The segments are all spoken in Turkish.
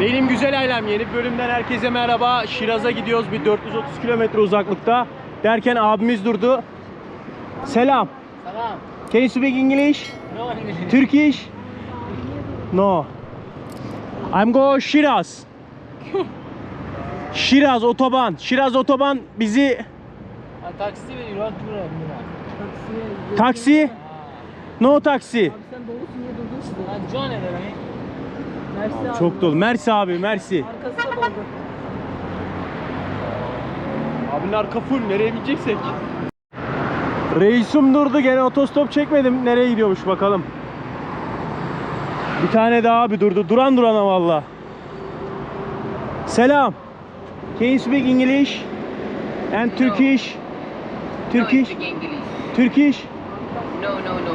Benim güzel ailem yeni bölümden herkese merhaba. Şiraz'a gidiyoruz bir 430 kilometre uzaklıkta. Derken abimiz durdu. Selam. Salam. Can you speak English? No English. Turkish? No. I'm go Şiraz. Şiraz otoban. Şiraz otoban bizi taksi abi. taksi no taksi. Sen dolusun diye durdun John demek? Mersi abi. Çok dolu. Mersi abi, mersi. Arkası da doldu. Abinin arka full. Nereye gideceksek? Reisum durdu. Gene otostop çekmedim. Nereye gidiyormuş bakalım. Bir tane daha abi durdu. Duran durana valla. Selam. Can you speak English? And Turkish? Turkish? No, English. Turkish? No, no, no.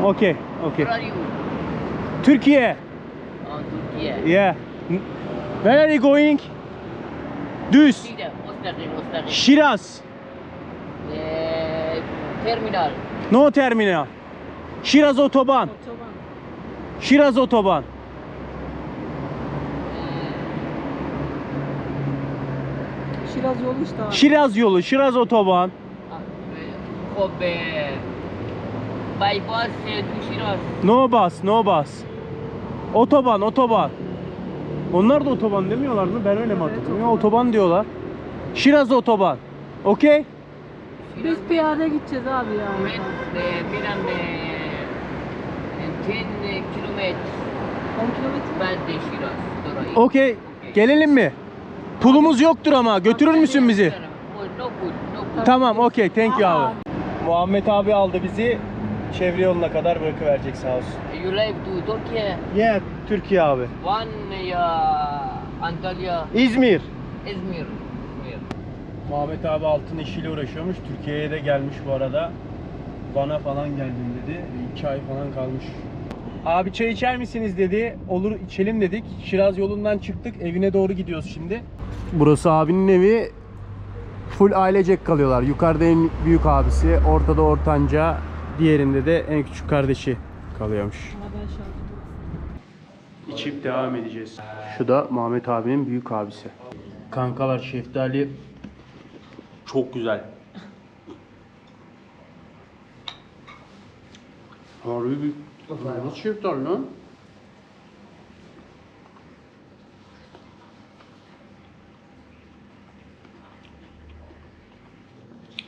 No. Okay. Okay. Where are you? Türkiye. Turkey. Yeah. Where are you going? Düz. Şiraz. Terminal. No terminal. Şiraz otoban. Çoban. Şiraz otoban. Şiraz yolu işte abi. Şiraz yolu, Şiraz otoban. Ah, Kobe. Bypass to Shiraz. No bus, no bus. Otoban, otoban. Onlar da otoban demiyorlar mı? Ben öyle mi hatırlıyorum? Otoban diyorlar. Şiraz otoban. Okey? Biz piyade gideceğiz abi ya. yani. Milan e, Ten kilometre. 10 kilometre. Ben de Şiraz. Okey. Gelelim mi? Pulumuz yoktur ama. Götürür müsün bizi? Tamam, okey. Thank you abi. Muhammed abi aldı bizi. Çevre yoluna kadar bırakıverecek sağ olsun. You like to Turkey? Yeah, Türkiye abi. One ya Antalya, İzmir. İzmir. İzmir. Muhammed abi altın işiyle uğraşıyormuş. Türkiye'ye de gelmiş bu arada. Van'a falan geldim dedi. İki ay falan kalmış. Abi çay içer misiniz dedi. Olur içelim dedik. Şiraz yolundan çıktık. Evine doğru gidiyoruz şimdi. Burası abinin evi. Full ailecek kalıyorlar. Yukarıda en büyük abisi, ortada ortanca, diğerinde de en küçük kardeşi kalıyormuş. İçip devam edeceğiz. Şu da Muhammed abinin büyük abisi. Kankalar şeftali çok güzel. Harbi bir nasıl şeftali lan?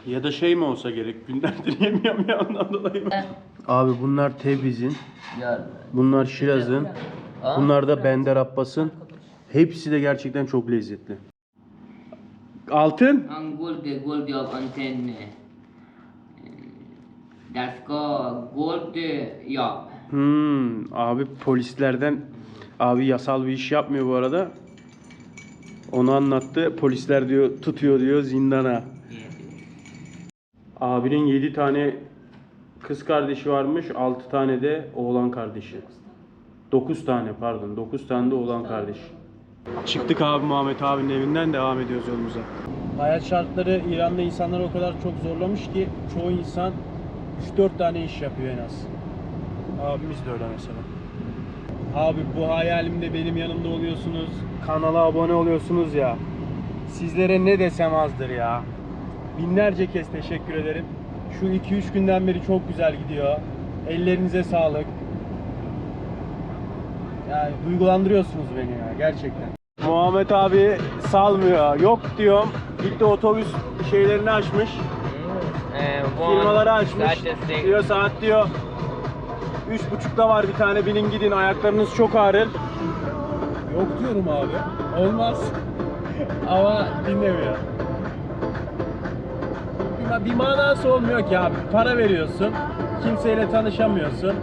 Ya da şey mi olsa gerek günlerdir yemiyorum ya ondan dolayı mı? Abi bunlar Tebriz'in, bunlar Şiraz'ın, bunlar da Bender Abbas'ın. Hepsi de gerçekten çok lezzetli. Altın? Gold eh, gold job anten. Dasko gold job. Hmm, abi polislerden abi yasal bir iş yapmıyor bu arada. Onu anlattı. Polisler diyor tutuyor diyor zindana. Abinin 7 tane kız kardeşi varmış, 6 tane de oğlan kardeşi. 9 tane pardon, 9 tane de oğlan kardeş. Çıktık abi Muhammed abinin evinden devam ediyoruz yolumuza. Hayat şartları İran'da insanları o kadar çok zorlamış ki çoğu insan 3-4 tane iş yapıyor en az. Abimiz de öyle mesela. Abi bu hayalimde benim yanımda oluyorsunuz. Kanala abone oluyorsunuz ya. Sizlere ne desem azdır ya. Binlerce kez teşekkür ederim. Şu 2-3 günden beri çok güzel gidiyor. Ellerinize sağlık. Yani duygulandırıyorsunuz beni ya gerçekten. Muhammed abi salmıyor. Yok diyorum. Gitti otobüs şeylerini açmış. Eh, Firmaları açmış. Diyor saat diyor. Üç buçukta var bir tane binin gidin ayaklarınız çok ağrır. Yok diyorum abi. Olmaz. Ama dinlemiyor. Bir, bir manası olmuyor ki abi. Para veriyorsun. Kimseyle tanışamıyorsun.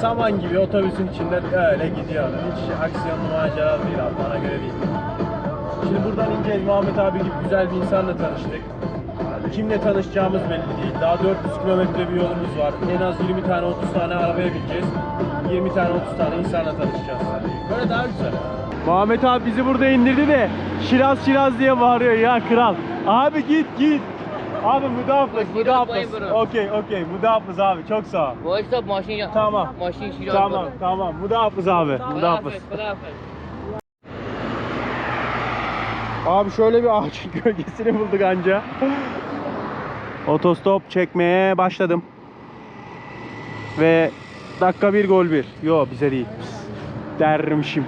Saman gibi otobüsün içinde öyle gidiyor. Hiç aksiyonlu macera değil abi. Bana göre değil. Şimdi buradan ineceğiz. Muhammed abi gibi güzel bir insanla tanıştık. Kimle tanışacağımız belli değil. Daha 400 kilometre bir yolumuz var. En az 20 tane 30 tane arabaya bineceğiz. 20 tane 30 tane insanla tanışacağız. Böyle daha güzel. Muhammed abi bizi burada indirdi de Şiraz Şiraz diye bağırıyor ya kral. Abi git git. Abi müdafız müdafız. Okey okey müdafız abi çok sağ ol. Voice of machine. Tamam. Machine Shiraz. Tamam tamam müdafız abi müdafız. Abi şöyle bir ağaç gölgesini bulduk anca. Otostop çekmeye başladım. Ve dakika bir gol bir. Yo bize değil. Dermişim.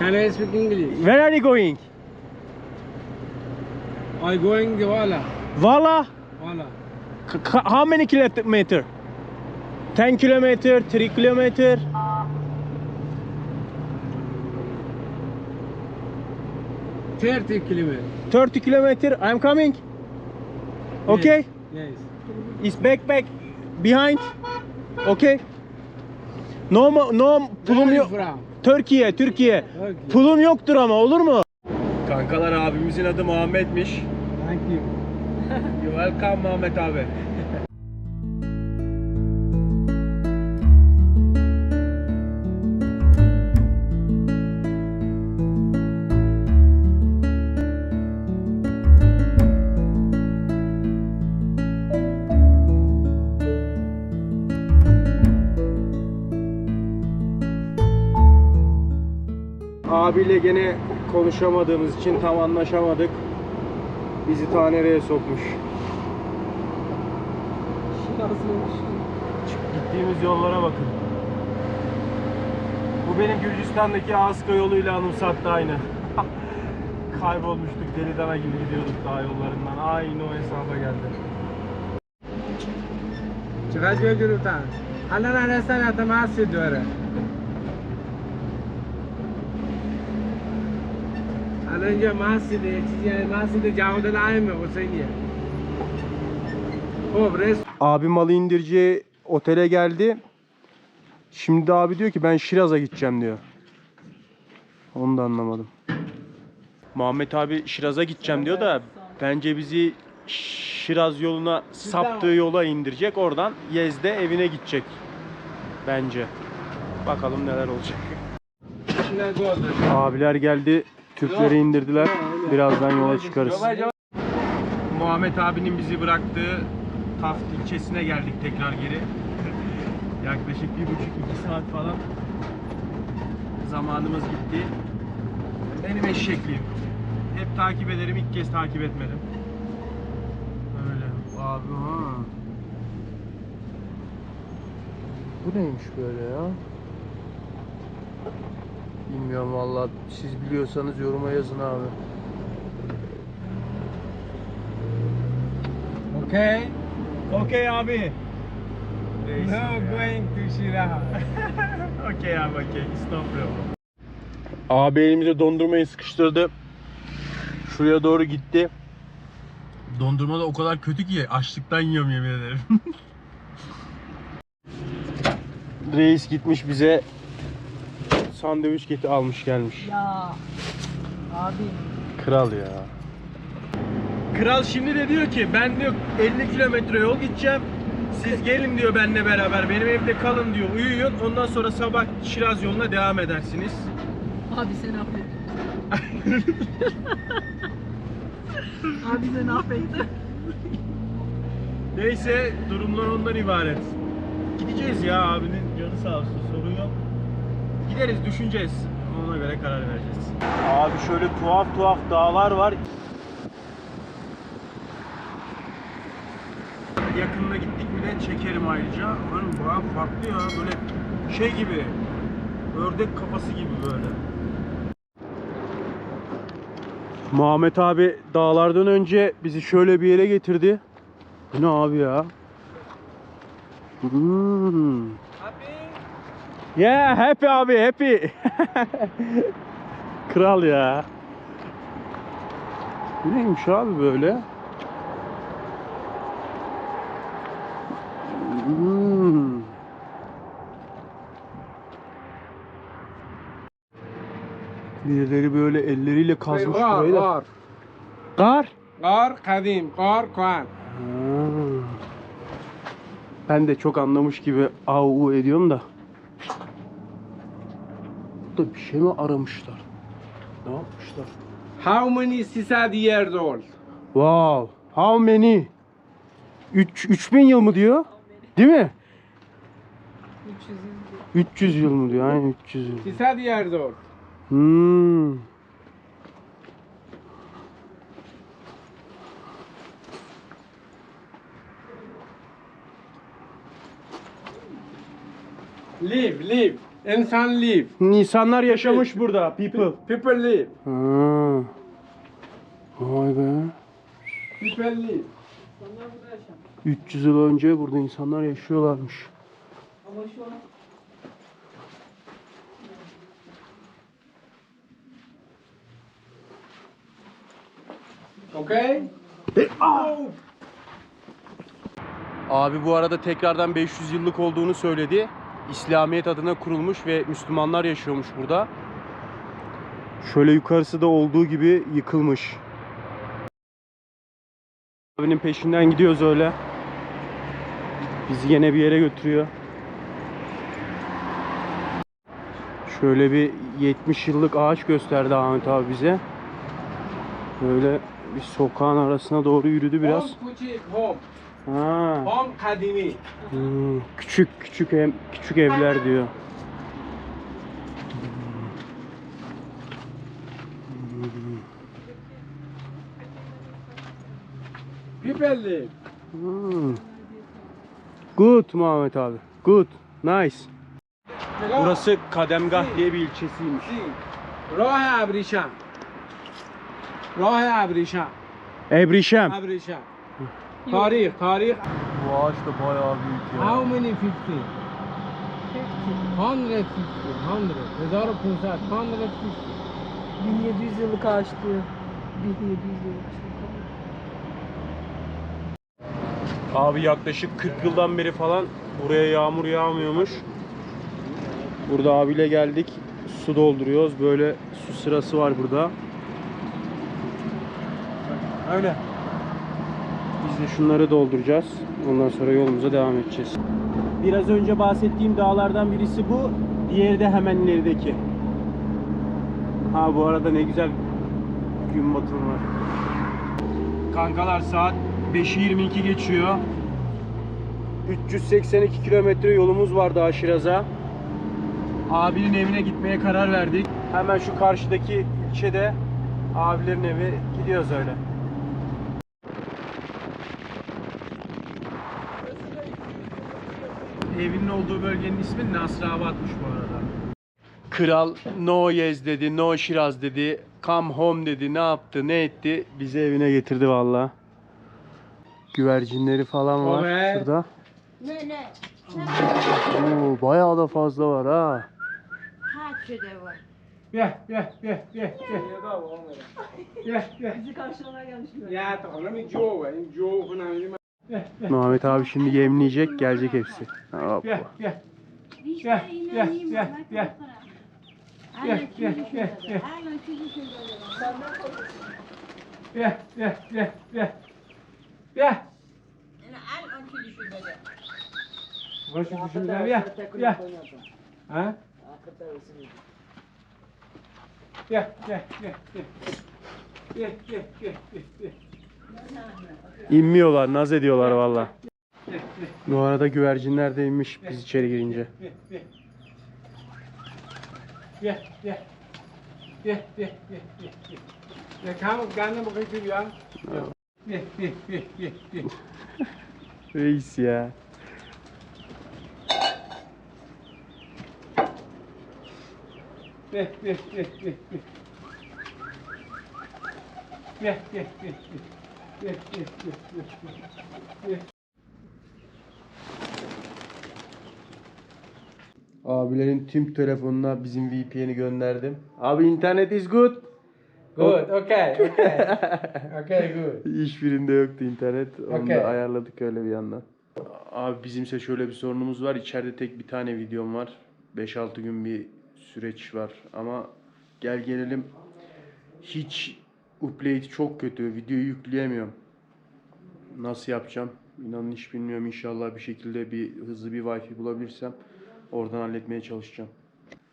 Can I speak English? Where are you going? I going Wala. Vala. Wala. K- how many kilometer? 10 kilometer, 3 kilometer. Thirty kilometer. 30 kilometer. I'm coming. Okay. Yes. Is backpack behind? Okay. No no pulum yok. Türkiye, Türkiye. Okay. Pulum yoktur ama olur mu? Kankalar abimizin adı Muhammed'miş. Thank you. You welcome Muhammed abi. Abiyle gene konuşamadığımız için tam anlaşamadık. Bizi ta nereye sokmuş. Şiraz yolu. Gittiğimiz yollara bakın. Bu benim Gürcistan'daki Aska yoluyla anımsattı aynı. Kaybolmuştuk deli dana gibi gidiyorduk dağ yollarından. Aynı o hesaba geldi. چقدر بیا جلوتر الان رسن حتی مسجد داره Önce Abi malı indirici otele geldi. Şimdi abi diyor ki ben Şiraz'a gideceğim diyor. Onu da anlamadım. Muhammed abi Şiraz'a gideceğim diyor da bence bizi Şiraz yoluna saptığı yola indirecek. Oradan Yezde evine gidecek. Bence. Bakalım neler olacak. Abiler geldi. Türkleri indirdiler. Birazdan yola çıkarız. Muhammed abinin bizi bıraktığı Taft ilçesine geldik tekrar geri. Yaklaşık bir buçuk iki saat falan zamanımız gitti. Benim eşekliğim. Hep takip ederim. ilk kez takip etmedim. Öyle. Abi ha. Bu neymiş böyle ya? Bilmiyorum vallahi siz biliyorsanız yoruma yazın abi. Okay? Okey abi. No going to Shiraz. Okey abi okey. It's no problem. Abi elimize dondurmayı sıkıştırdı. Şuraya doğru gitti. Dondurma da o kadar kötü ki açlıktan yiyorum yemin ederim. Reis gitmiş bize sandviç geti almış gelmiş. Ya. Abi. Kral ya. Kral şimdi de diyor ki ben diyor 50 kilometre yol gideceğim. Siz gelin diyor benimle beraber. Benim evde kalın diyor. Uyuyun. Ondan sonra sabah Şiraz yoluna devam edersiniz. Abi seni affettim. Abi seni affettim. Neyse durumlar ondan ibaret. Gideceğiz ya abinin canı sağ olsun. Gideriz düşüneceğiz. Ona göre karar vereceğiz. Abi şöyle tuhaf tuhaf dağlar var. Yakınına gittik mi de çekerim ayrıca. Hani bayağı farklı ya böyle şey gibi. Ördek kafası gibi böyle. Muhammed abi dağlardan önce bizi şöyle bir yere getirdi. Bu ne abi ya? Hmm. Yeah, happy abi, happy. Kral ya. Bu neymiş abi böyle? Hmm. Birileri böyle elleriyle kazmış Kar, burayı da. kar. Kar? Kar kadim, kar kuan. Hmm. Ben de çok anlamış gibi au ediyorum da. Burada bir şey mi aramışlar? Ne yapmışlar? How many 300 years old? Wow. How many? 3 3000 yıl mı diyor? Değil mi? 300 yıl. 300 yıl mı diyor? Aynen 300 yıl. 300 years old. Hmm. Live, live. İnsan live. İnsanlar yaşamış burada. People. People live. Ha. Vay be. People live. 300 yıl önce burada insanlar yaşıyorlarmış. Ama şu an Okay? Abi bu arada tekrardan 500 yıllık olduğunu söyledi. İslamiyet adına kurulmuş ve Müslümanlar yaşıyormuş burada. Şöyle yukarısı da olduğu gibi yıkılmış. Abinin peşinden gidiyoruz öyle. Bizi yine bir yere götürüyor. Şöyle bir 70 yıllık ağaç gösterdi Ahmet abi bize. Böyle bir sokağın arasına doğru yürüdü biraz. Ha. Tam kadimi. Hmm, küçük küçük ev, küçük evler diyor. Biberli. Hmm. Good Muhammed abi. Good. Nice. Burası Kademgah diye bir ilçesiymiş. Rah Abrişam. Rah Abrişam. Ebrişem. Abrişam. Tarih, tarih. Bu ağaç da bayağı büyük ya. How many 50? 50. 150, 100. Mezarı 150. 1700 yıllık ağaçtı. 1700 yıllık Abi yaklaşık 40 yıldan beri falan buraya yağmur yağmıyormuş. Burada abiyle geldik. Su dolduruyoruz. Böyle su sırası var burada. Öyle. De şunları dolduracağız. Ondan sonra yolumuza devam edeceğiz. Biraz önce bahsettiğim dağlardan birisi bu. Diğeri de hemen ilerideki. Ha bu arada ne güzel gün batımı var. Kankalar saat 5'i 22 geçiyor. 382 kilometre yolumuz var daha Şiraz'a. Abinin evine gitmeye karar verdik. Hemen şu karşıdaki ilçede abilerin evi gidiyoruz öyle. evinin olduğu bölgenin ismi Nasravat'mış bu arada. Kral no yes dedi, no şiraz dedi, come home dedi, ne yaptı, ne etti. Bizi evine getirdi valla. Güvercinleri falan var Oley. şurada. Ne ne? Oo, bayağı da fazla var ha. Kaç öde var? Gel gel gel gel gel. Gel gel. Bizi karşılamaya gelmişler. Ya tamam, ben Joe, ben Joe falan Gel, gel. Muhammed abi şimdi yemleyecek, gelecek hepsi. Hoppa. Gel, gel. Gel, gel, gel, gel. Gel, gel, gel, gel. Gel, gel, gel, gel. Gel. Başı düşünler ya. Ya. Ha? Ya, ya, ya, ya. Ya, ya, ya, ya, ya. İnmiyorlar, naz ediyorlar valla. Bu arada güvercinler de inmiş biz içeri girince. Gel, gel. Gel, gel, gel, gel. Jeg kan jo gerne må rigtig hjørne. Reis ya. Yeah, yeah, yeah, yeah, yeah. Yeah, yeah, yeah, yeah. Geç, geç, geç, geç. geç. Abilerin tüm telefonuna bizim VPN'i gönderdim. Abi internet is good. Good, okay, okay. okay, good. Hiçbirinde yoktu internet. Onu okay. da ayarladık öyle bir yandan. Abi bizimse şöyle bir sorunumuz var. İçeride tek bir tane videom var. 5-6 gün bir süreç var. Ama gel gelelim hiç upload çok kötü. Videoyu yükleyemiyorum. Nasıl yapacağım? İnanın hiç bilmiyorum. İnşallah bir şekilde bir hızlı bir wifi bulabilirsem oradan halletmeye çalışacağım.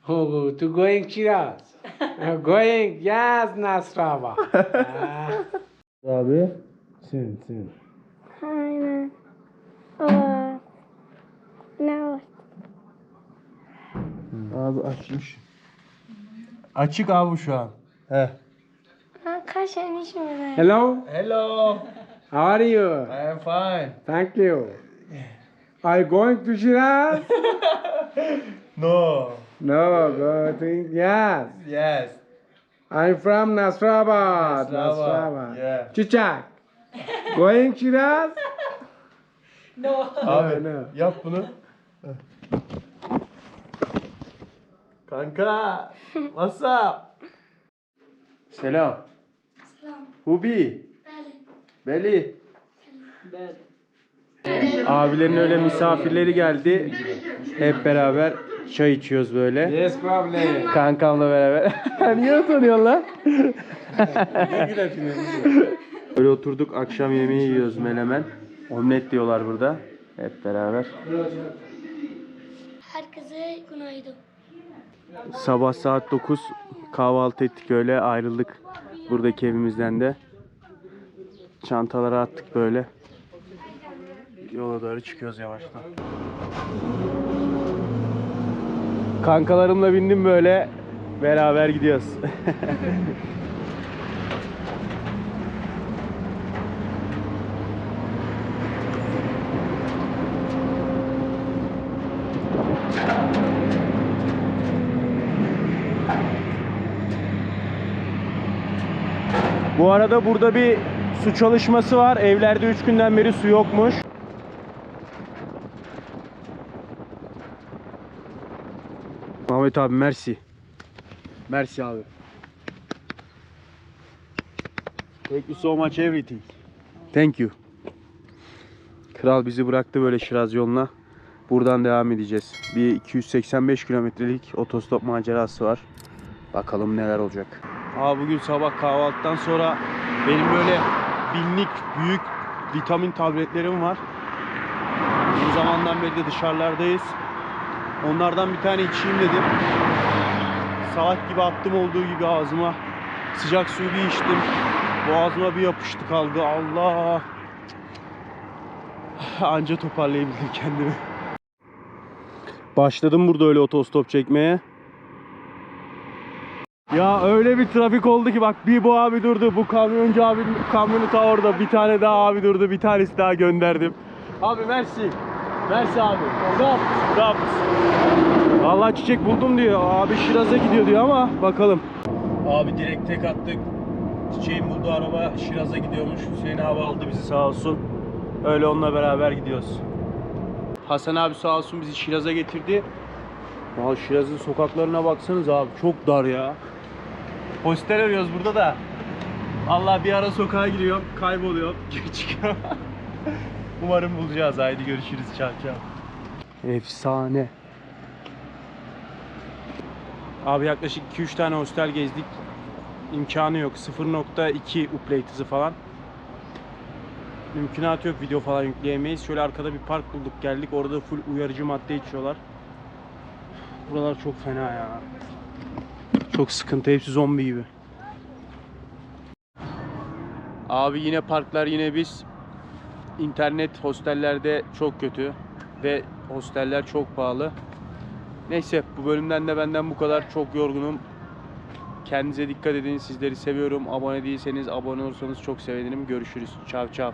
Good. To going Shiraz. Uh, going, yes, Nasraba. Ah, Abi soon. Aynen. Aa, ne? Abi açmış. Açık abi şu an. Heh. Ha, kaç enişim var? Hello, Hello. how are you? I am fine. Thank you. Are you going to Shiraz? No. no, go to yes. Yes. I'm from Nasrabad. Nasrabad, yeah. Çiçek. Going Shiraz? Abi no. yap bunu. Kanka. What's up? Selam. Hubi. Beli. Beli. Abilerin öyle misafirleri geldi. Hep beraber çay içiyoruz böyle. Yes, problem. Kankamla beraber. Niye utanıyorsun lan? Böyle oturduk akşam yemeği yiyoruz melemen. Omlet diyorlar burada. Hep beraber. Herkese günaydın. Sabah saat 9 kahvaltı ettik öyle ayrıldık buradaki evimizden de. Çantaları attık böyle. Yola doğru çıkıyoruz yavaştan. Kankalarımla bindim böyle beraber gidiyoruz. Bu arada burada bir su çalışması var. Evlerde 3 günden beri su yokmuş. Ahmet abi mersi. Mersi abi. Thank you so much everything. Thank you. Kral bizi bıraktı böyle Şiraz yoluna. Buradan devam edeceğiz. Bir 285 kilometrelik otostop macerası var. Bakalım neler olacak. Aa bugün sabah kahvaltıdan sonra benim böyle binlik büyük vitamin tabletlerim var. Bu zamandan beri de dışarılardayız. Onlardan bir tane içeyim dedim. Saat gibi attım olduğu gibi ağzıma. Sıcak suyu bir içtim. Boğazıma bir yapıştı kaldı. Allah. Anca toparlayabildim kendimi. Başladım burada öyle otostop çekmeye. Ya öyle bir trafik oldu ki bak bir bu abi durdu, bu kamyoncu abi kamyonu ta orada, bir tane daha abi durdu, bir tanesi daha gönderdim. Abi mersi. Mersi abi. Gap, gap. Vallahi çiçek buldum diyor. Abi Şiraz'a gidiyor diyor ama bakalım. Abi direkt tek attık. Çiçeğin bulduğu araba Şiraz'a gidiyormuş. Hüseyin abi aldı bizi sağ olsun. Öyle onunla beraber gidiyoruz. Hasan abi sağ olsun bizi Şiraz'a getirdi. Ya Şiraz'ın sokaklarına baksanız abi çok dar ya. Hostel arıyoruz burada da. Allah bir ara sokağa giriyorum, kayboluyorum, geri çıkıyorum. Umarım bulacağız. Haydi görüşürüz. Çao. Efsane. Abi yaklaşık 2-3 tane hostel gezdik. İmkanı yok. 0.2 upgrade hızı falan. Mümkünatı yok video falan yükleyemeyiz. Şöyle arkada bir park bulduk geldik. Orada full uyarıcı madde içiyorlar. Buralar çok fena ya. Çok sıkıntı. Hepsi zombi gibi. Abi yine parklar yine biz. İnternet hostellerde çok kötü. Ve hosteller çok pahalı. Neyse bu bölümden de benden bu kadar. Çok yorgunum. Kendinize dikkat edin. Sizleri seviyorum. Abone değilseniz abone olursanız çok sevinirim. Görüşürüz. Çav çav.